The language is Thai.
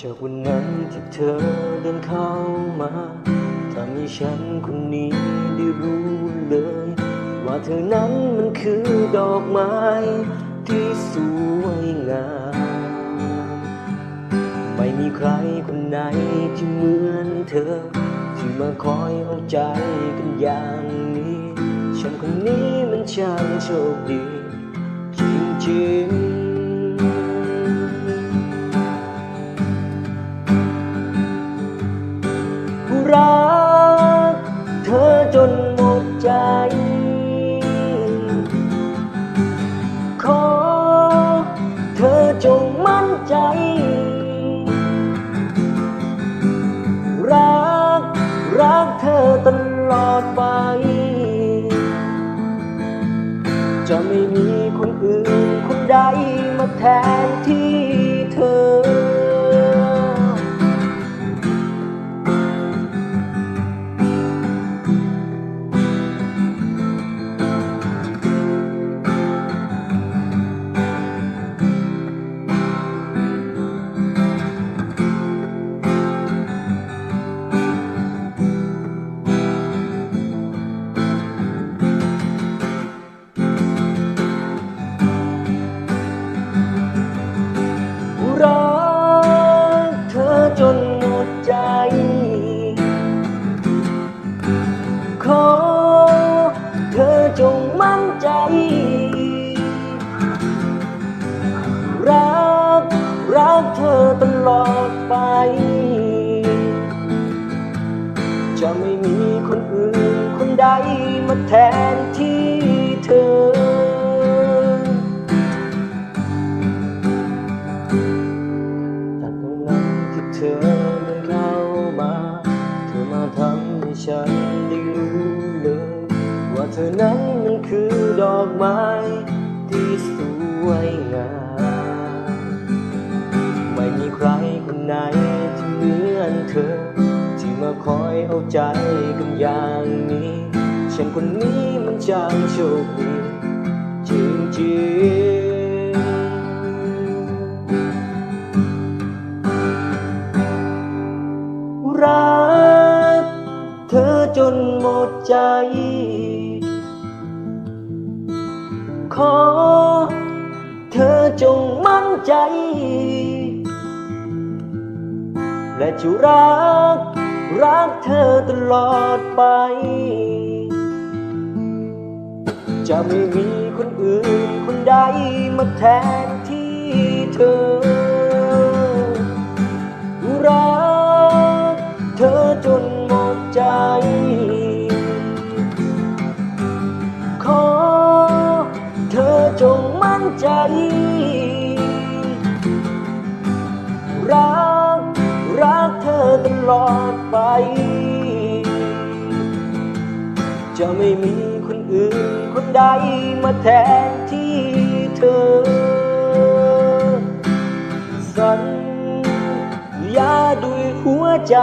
จากวันนั้นที่เธอเดินเข้ามาทำให้ฉันคนนี้ได้รู้เลย ว่าเธอนั้นมันคือดอกไม้ที่สวยงาม ไม่มีใครคนไหน ธอ ที่มาคอยเอาใจกันอย่างนี้ ฉันคนนี้มันช่างโชคดี จริงๆ รักเธอตลอดไป จะไม่มีคนอื่นคนใดมาแทนที่ เธอตลอดไป จะไม่มีคนอื่นคนใดมาแทนที่เธอจากตรงนั้นที่เธอเดินเข้ามา เธอมาทำให้ฉันได้รู้เลย ว่าเธอนั้นมันคือดอกไม้ ใจกันอย่างนี้ฉันคนนี้มันช่างโชคดีจริงๆรักเธอจนหมดใจ ขอเธอจงมั่นใจ และจะรัก รักเธอตลอดไป จะไม่มีคนอื่นคนใดมาแทนที่เธอ รักเธอจนหมดใจ ขอเธอจงมั่นใจ รัก ลอดไป จะไม่มีคนอื่นคนใดมาแทนที่เธอ สัญญาด้วยหัวใจ